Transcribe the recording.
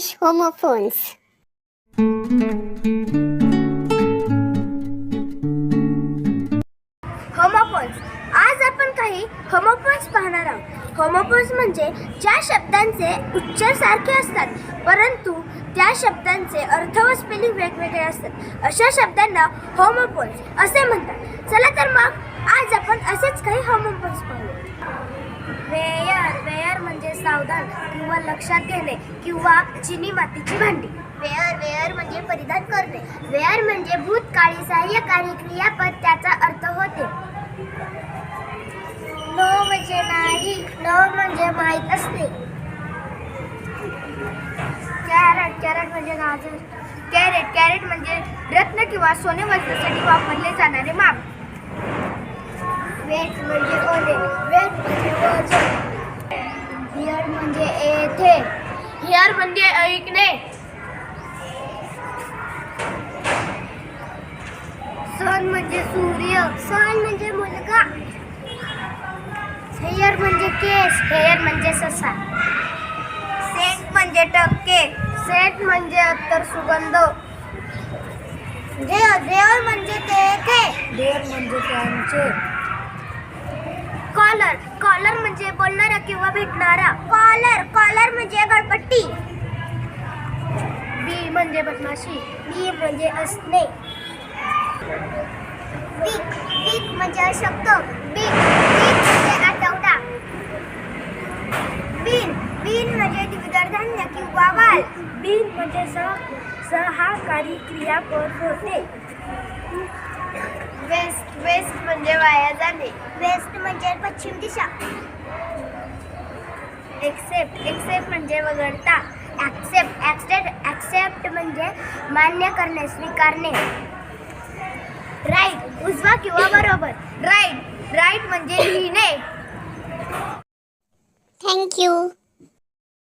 English homophones homophones आज आपण काही होमोफोन्स पाहणार आहोत. होमोफोन्स म्हणजे ज्या शब्दांचे उच्चार सारखे असतात परंतु त्या शब्दांचे अर्थ व स्पेलिंग वेगवेगळे असतात. अशा शब्दांना होमोफोन्स असे म्हणतात. चला तर मग आज आपण असेच काही होमोफोन्स पाहू. सावधान किंवा लक्षात घेणे किंवा चिनी मातीची भांडी. वेअर वेअर म्हणजे परिधान करणे. वेअर म्हणजे भूतकाळी सहाय्यकारी क्रियापद त्याचा अर्थ होते. नो म्हणजे नाही नो म्हणजे माहीत असते कॅरेट कॅरेट म्हणजे गाजर. कॅरेट कॅरेट म्हणजे रत्न किंवा सोने वजनासाठी वापरले जाणारे माप. वेट म्हणजे ओले वेट म्हणजे वजन हिअर म्हणजे येथे हिअर म्हणजे ऐकणे. सन म्हणजे सूर्य सन म्हणजे मुलगा. हेअर म्हणजे केस हेअर म्हणजे ससा. सेंट म्हणजे टक्के सेट म्हणजे अत्तर सुगंध. देव देव म्हणजे तेथे. देव म्हणजे त्यांचे. कॉलर कॉलर म्हणजे बोलणारा किंवा भेटणारा कॉलर म्हणजे गळपट्टी बी म्हणजे बदमाशी बी म्हणजे असणे. वीक वीक म्हणजे अशक्त. बीक बीक म्हणजे आठवडा बीन बीन म्हणजे किंवा वाल. बीन म्हणजे सह सहाकारी क्रियापद होते. वेस्ट वेस्ट म्हणजे वाया जाणे. वेस्ट म्हणजे पश्चिम दिशा. एक्सेप्ट एक्सेप्ट म्हणजे वगळता. ॲक्सेप्ट ॲक्सेप्ट ॲक्सेप्ट म्हणजे मान्य करणे स्वीकारणे. राईट उजवा किंवा बरोबर. राईट राईट म्हणजे लिहिणे. थँक्यू